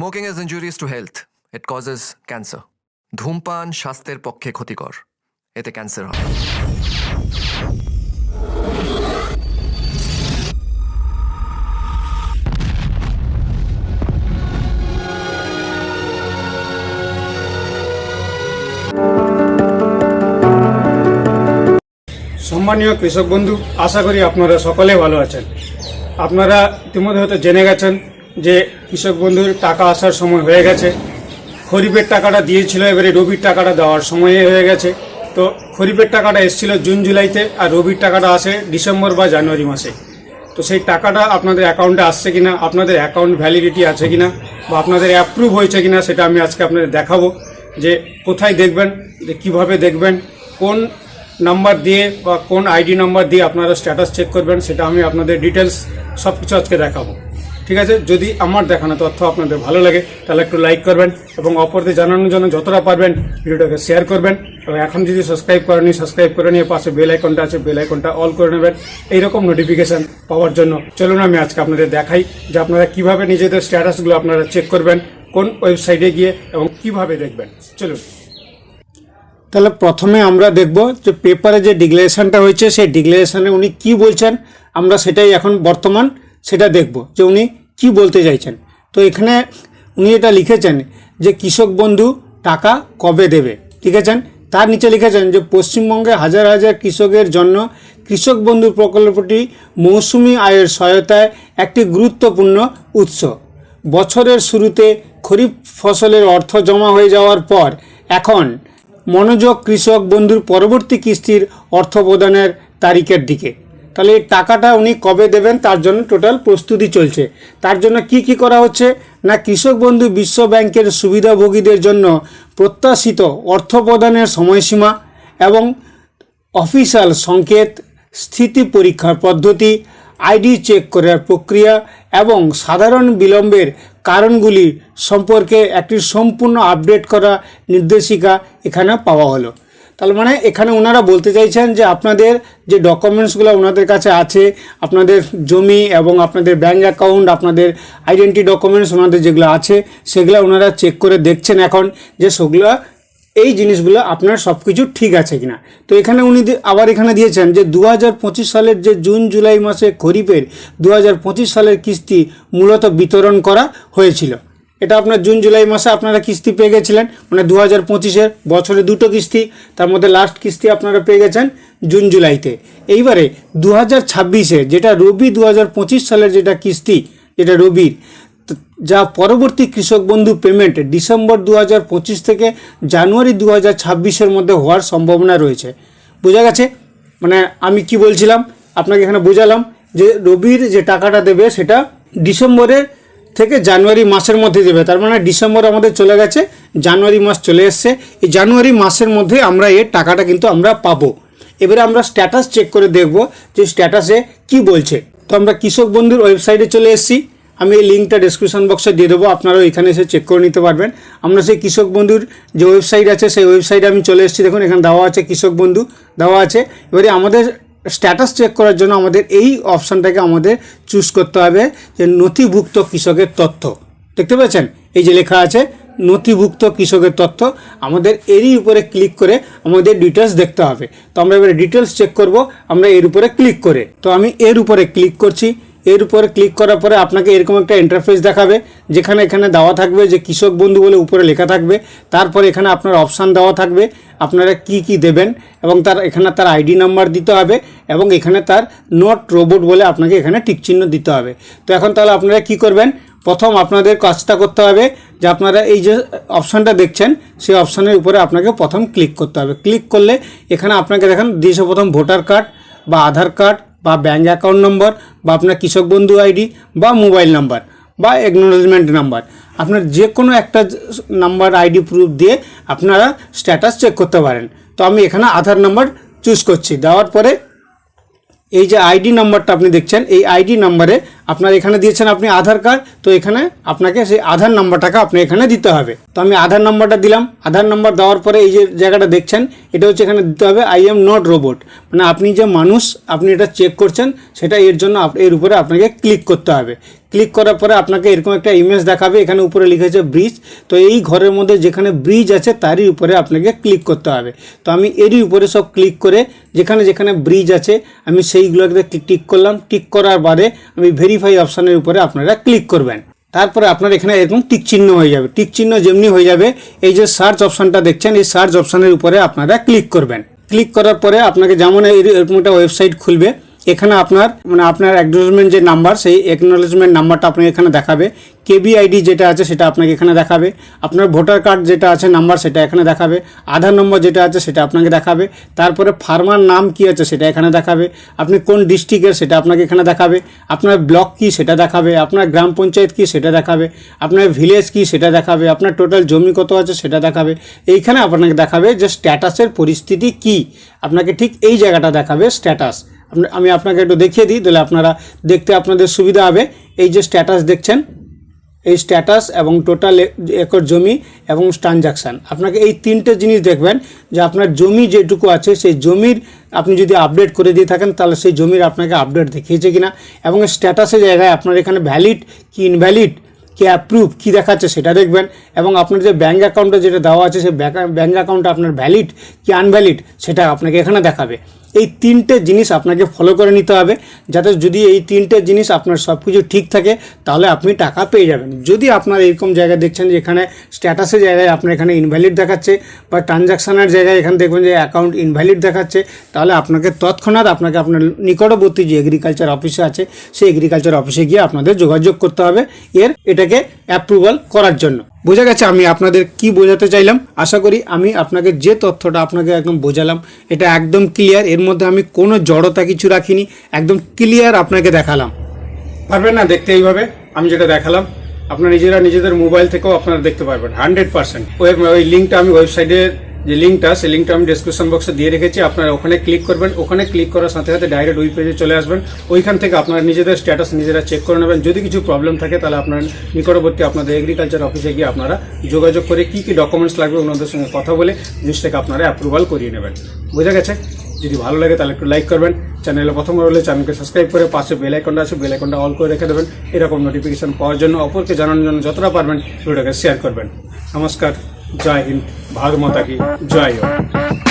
Smoking is injurious to health it causes cancer ধূমপান স্বাস্থ্যের পক্ষে ক্ষতিকর। এতে ক্যান্সার হয়। সম্মানীয় কৃষক বন্ধু, আশা করি আপনারা সকলে ভালো আছেন। আপনারা ইতিমধ্যে হয়তো জেনে গেছেন যে কৃষক বন্ধুর টাকা আসার সময় হয়ে গেছে। খরিফের টাকাটা দিয়েছিল, এবারে রবির টাকাটা দেওয়ার সময় হয়ে গেছে। তো খরিফের টাকাটা এসেছিল জুন জুলাইতে আর রবির টাকাটা আসে ডিসেম্বর বা জানুয়ারি মাসে। তো সেই টাকাটা আপনাদের অ্যাকাউন্টে আসছে কিনা, আপনাদের অ্যাকাউন্ট ভ্যালিডিটি আছে কিনা বা আপনাদের অ্যাপ্রুভ হয়েছে কিনা সেটা আমি আজকে আপনাদের দেখাবো। যে কোথায় দেখবেন, যে কীভাবে দেখবেন, কোন নাম্বার দিয়ে বা কোন আইডি নাম্বার দিয়ে আপনারা স্ট্যাটাস চেক করবেন সেটা আমি আপনাদের ডিটেলস সব কিছু আজকে দেখাবো। ঠিক আছে? যদি আমার দেখানো তথ্য আপনাদের ভালো লাগে, তাহলে একটু লাইক করবেন এবং অপরদের জানানোর জন্য যতটা পারবেন ভিডিওটাকে শেয়ার করবেন। এবং এখন যদি সাবস্ক্রাইব করেনি সাবস্ক্রাইব করে নিয়ে পাশে বেল আইকনটা আছে বেল আইকনটা অল করে নেবেন। এইরকম নোটিফিকেশন পাওয়ার জন্য চলুন আমি আজকে আপনাদের দেখাই যে আপনারা কীভাবে নিজেদের স্ট্যাটাসগুলো আপনারা চেক করবেন, কোন ওয়েবসাইটে গিয়ে এবং কীভাবে দেখবেন। চলুন। তাহলে প্রথমে আমরা দেখব যে পেপারে যে ডিক্লারেশনটা হয়েছে, সেই ডিক্লারেশনে উনি কি বলছেন, আমরা সেটাই এখন বর্তমান সেটা দেখব যে উনি কি বলতে চাইছেন? তো এখানে উনি এটা লিখেছেন যে কৃষক বন্ধু টাকা কবে দেবে? লিখেছেন তার নিচে লিখেছেন যে পশ্চিমবঙ্গে হাজার হাজার কৃষকের জন্য কৃষক বন্ধু প্রকল্পটি মৌসুমি আয়ের সহায়তায় একটি গুরুত্বপূর্ণ উৎস। বছরের শুরুতে খরিফ ফসলের অর্থ জমা হয়ে যাওয়ার পর এখন মনোযোগ কৃষক বন্ধুর পরবর্তী কিস্তির অর্থ প্রদানের তারিখের দিকে। তাহলে এই টাকাটা উনি কবে দেবেন? তার জন্য টোটাল প্রস্তুতি চলছে। তার জন্য কি কি করা হচ্ছে? না, কৃষক বন্ধু বিশ্ব ব্যাংকের সুবিধাভোগীদের জন্য প্রত্যাশিত অর্থ প্রদানের সময়সীমা এবং অফিসিয়াল সংকেত, স্থিতি পরীক্ষার পদ্ধতি, আইডি চেক করার প্রক্রিয়া এবং সাধারণ বিলম্বের কারণগুলি সম্পর্কে একটি সম্পূর্ণ আপডেট করা নির্দেশিকা এখানে পাওয়া হলো। তার মানে এখানে ওনারা বলতে চাইছেন যে আপনাদের যে ডকুমেন্টসগুলো ওনাদের কাছে আছে, আপনাদের জমি এবং আপনাদের ব্যাঙ্ক অ্যাকাউন্ট আপনাদের আইডেন্টি ডকুমেন্টস ওনাদের যেগুলো আছে, সেগুলো ওনারা চেক করে দেখছেন এখন যে সেগুলো, এই জিনিসগুলো আপনার সব কিছু ঠিক আছে কিনা। তো এখানে উনি আবার এখানে দিয়েছেন যে দু হাজার পঁচিশ সালের যে জুন, জুলাই মাসে খরিফের দু হাজার পঁচিশ সালের কিস্তি মূলত বিতরণ করা হয়েছিল। এটা আপনার জুন, জুলাই মাসে আপনারা কিস্তি পেয়ে গেছিলেন। মানে দু হাজার পঁচিশের বছরে দুটো কিস্তি, তার মধ্যে লাস্ট কিস্তি আপনারা পেয়ে গেছেন জুন, জুলাইতে। এইবারে দু হাজার ছাব্বিশে যেটা রবি দু হাজার পঁচিশ সালের যেটা কিস্তি, যেটা রবির, যা পরবর্তী কৃষক বন্ধু পেমেন্ট ডিসেম্বর দু হাজার পঁচিশ থেকে জানুয়ারি দু হাজার ছাব্বিশের মধ্যে হওয়ার সম্ভাবনা রয়েছে। বোঝা গেছে? মানে আমি কি বলছিলাম? আপনাকে এখানে বোঝালাম যে রবির যে টাকাটা দেবে সেটা ডিসেম্বরের থেকে জানুয়ারি মাসের মধ্যে দেবে। তার মানে ডিসেম্বর আমাদের চলে গেছে, জানুয়ারি মাস চলে এসছে। এই জানুয়ারি মাসের মধ্যে আমরা এর টাকাটা কিন্তু আমরা পাবো। এবারে আমরা স্ট্যাটাস চেক করে দেখব যে স্ট্যাটাসে কি বলছে। তো আমরা কৃষক বন্ধুর ওয়েবসাইটে চলে এসেছি। আমি এই লিঙ্কটা ডিসক্রিপশন বক্সে দিয়ে দেবো, আপনারাও এখানে এসে চেক করে নিতে পারবেন। আমরা সেই কৃষক বন্ধুর যে ওয়েবসাইট আছে, সেই ওয়েবসাইটে আমি চলে এসেছি। দেখুন, এখানে দেওয়া আছে কৃষক বন্ধু, দেওয়া আছে। এবারে আমাদের স্ট্যাটাস চেক করার জন্য আমাদের এই অপশানটাকে আমাদের চুজ করতে হবে যে নথিভুক্ত কৃষকের তথ্য। দেখতে পাচ্ছেন এই যে লেখা আছে, নথিভুক্ত কৃষকের তথ্য। আমাদের এরই উপরে ক্লিক করে আমাদের ডিটেলস দেখতে হবে। তো আমরা এবারে ডিটেলস চেক করব, আমরা এর উপরে ক্লিক করে। তো আমি এর উপরে ক্লিক করছি। এর উপরে ক্লিক করার পরে আপনাকে এরকম একটা ইন্টারফেস দেখাবে, যেখানে এখানে দেওয়া থাকবে যে কৃষক বন্ধু বলে উপরে লেখা থাকবে। তারপরে এখানে আপনার অপশান দেওয়া থাকবে, আপনারা কি কি দেবেন এবং তার এখানে তার আইডি নাম্বার দিতে হবে এবং এখানে তার নট রোবট বলে আপনাকে এখানে টিকচিহ্ন দিতে হবে। তো এখন তাহলে আপনারা কি করবেন? প্রথম আপনাদের কাজটা করতে হবে যে আপনারা এই যে অপশানটা দেখছেন, সেই অপশানের উপরে আপনাকে প্রথম ক্লিক করতে হবে। ক্লিক করলে এখানে আপনাকে দেখেন দিয়েছে প্রথম ভোটার কার্ড বা আধার কার্ড বা ব্যাঙ্ক অ্যাকাউন্ট নম্বর বা আপনার কৃষক বন্ধু আইডি বা মোবাইল নাম্বার বা একনোলেজমেন্ট নাম্বার আপনার যে কোনো একটা নাম্বার আইডি প্রুফ দিয়ে আপনারা স্ট্যাটাস চেক করতে পারেন। তো আমি এখানে আধার নাম্বার চুজ করছি। দেওয়ার পরে এই যে আইডি নাম্বারটা আপনি দেখছেন, এই আইডি নাম্বারে আপনার এখানে দিয়েছেন আপনি আধার কার্ড, তো এখানে আপনাকে সেই আধার নাম্বারটাকে আপনি এখানে দিতে হবে। তো আমি আধার নাম্বারটা দিলাম। আধার নাম্বার দেওয়ার পরে এই যে জায়গাটা দেখছেন, এটা হচ্ছে এখানে দিতে হবে আই এম নট রোবট মানে আপনি যে মানুষ, আপনি এটা চেক করছেন, সেটা এর জন্য এর উপরে আপনাকে ক্লিক করতে হবে। ক্লিক করার পরে আপনাকে এরকম একটা ইমেজ দেখাবে, এখানে উপরে লিখেছে ব্রিজ তো এই ঘরের মধ্যে যেখানে ব্রিজ আছে, তারই উপরে আপনাকে ক্লিক করতে হবে। তো আমি এরই উপরে সব ক্লিক করে, যেখানে যেখানে ব্রিজ আছে, আমি সেইগুলোকে টিক করলাম। টিক করার বাদে আমি ভেরিফাই অপশানের উপরে আপনারা ক্লিক করবেন। তারপরে আপনার এখানে এরকম টিক চিহ্ন হয়ে যাবে। টিক চিহ্ন যেমনি হয়ে যাবে, এই যে সার্চ অপশানটা দেখছেন, এই সার্চ অপশানের উপরে আপনারা ক্লিক করবেন। ক্লিক করার পরে আপনাকে যেমন এরকম একটা ওয়েবসাইট খুলবে এখানে আপনার মানে আপনার অ্যাকনোলেজমেন্ট যে নাম্বার সেই অ্যাকনোলেজমেন্ট নাম্বারটা আপনাকে এখানে দেখাবে। কেবি আইডি যেটা আছে সেটা আপনাকে এখানে দেখাবে। আপনার ভোটার কার্ড যেটা আছে নাম্বার সেটা এখানে দেখাবে। আধার নম্বর যেটা আছে সেটা আপনাকে দেখাবে। তারপরে ফার্মার নাম কি আছে সেটা এখানে দেখাবে। আপনি কোন ডিস্ট্রিক্টের সেটা আপনাকে এখানে দেখাবে। আপনার ব্লক কি সেটা দেখাবে। আপনার গ্রাম পঞ্চায়েত কি সেটা দেখাবে। আপনার ভিলেজ কি সেটা দেখাবে। আপনার টোটাল জমি কত আছে সেটা দেখাবে। এইখানে আপনাকে দেখাবে যে স্ট্যাটাসের পরিস্থিতি কি। আপনাকে ঠিক এই জায়গাটা দেখাবে স্ট্যাটাস আমি আপনাকে একটু দেখিয়ে দিই, তাহলে আপনারা দেখতে আপনাদের সুবিধা হবে। এই যে স্ট্যাটাস দেখছেন, এই স্ট্যাটাস এবং টোটাল একর জমি এবং ট্রানজাকশান আপনাকে এই তিনটে জিনিস দেখবেন, যে আপনার জমি যেটুকু আছে, সেই জমির আপনি যদি আপডেট করে দিয়ে থাকেন, তাহলে সেই জমির আপনাকে আপডেট দেখিয়েছে কিনা। এবং স্ট্যাটাসের জায়গায় আপনার এখানে ভ্যালিড কি ইনভ্যালিড কি অ্যাপ্রুভ কী দেখাচ্ছে সেটা দেখবেন। এবং আপনার যে ব্যাঙ্ক অ্যাকাউন্টে যেটা দেওয়া আছে, সেই ব্যাঙ্ক অ্যাকাউন্টটা আপনার ভ্যালিড কি আনভ্যালিড সেটা আপনাকে এখানে দেখাবে। এই তিনটে জিনিস আপনাকে ফলো করে নিতে হবে। যাতে যদি এই তিনটে জিনিস আপনার সব কিছু ঠিক থাকে, তাহলে আপনি টাকা পেয়ে যাবেন। যদি আপনার এরকম জায়গায় দেখছেন যে এখানে স্ট্যাটাসের জায়গায় আপনার এখানে ইনভ্যালিড দেখাচ্ছে, বা ট্রানজাকশানের জায়গায় এখানে দেখবেন যে অ্যাকাউন্ট ইনভ্যালিড দেখাচ্ছে, তাহলে আপনাকে তৎক্ষণাৎ আপনাকে আপনার নিকটবর্তী যে এগ্রিকালচার অফিসে আছে, সেই এগ্রিকালচার অফিসে গিয়ে আপনাদের যোগাযোগ করতে হবে। এর এটাকে অ্যাপ্রুভাল করার জন্য। বোঝা গেছে আমি আপনাদের কি বোঝাতে চাইলাম। আশা করি আমি আপনাকে যে তথ্যটা আপনাকে একদম বোঝালাম, এটা একদম ক্লিয়ার এর মধ্যে আমি কোনো জড়তা কিছু রাখিনি, একদম ক্লিয়ার আপনাকে দেখালাম। পারবেন না দেখতে এইভাবে? আমি যেটা দেখালাম, আপনারা নিজেরা নিজেদের মোবাইল থেকেও আপনারা দেখতে পারবেন হান্ড্রেড পার্সেন্ট ওই লিঙ্কটা আমি ওয়েবসাইটের যে লিঙ্কটা সেই লিঙ্কটা আমি ডিসক্রিপশন বক্সে দিয়ে রেখেছি। আপনারা ওখানে ক্লিক করবেন। ওখানে ক্লিক করার সাথে সাথে ডাইরেক্ট ওই পেজে চলে আসবেন। ওইখান থেকে আপনারা নিজেদের স্ট্যাটাস নিজেরা চেক করে নেবেন। যদি কিছু প্রবলেম থাকে, তাহলে আপনার নিকটবর্তী আপনাদের এগ্রিকালচার অফিসে গিয়ে আপনারা যোগাযোগ করে কি কি ডকুমেন্টস লাগবে ওনাদের সঙ্গে কথা বলে জিনিসটাকে আপনারা অ্যাপ্রুভাল করিয়ে নেবেন। বোঝা গেছে? যদি ভালো লাগে, তাহলে একটু লাইক করবেন। চ্যানেলে প্রথম হলে চ্যানেলকে সাবস্ক্রাইব করে পাশে বেল আইকনটা আছে বেল আইকনটা অল করে রেখে দেবেন। এরকম নোটিফিকেশন পাওয়ার জন্য অপরকে জানানোর জন্য যতটা পারবেন, ভিডিওটাকে শেয়ার করবেন। নমস্কার। জয় হিন্দ ভারত মাতা কি জয় হোক।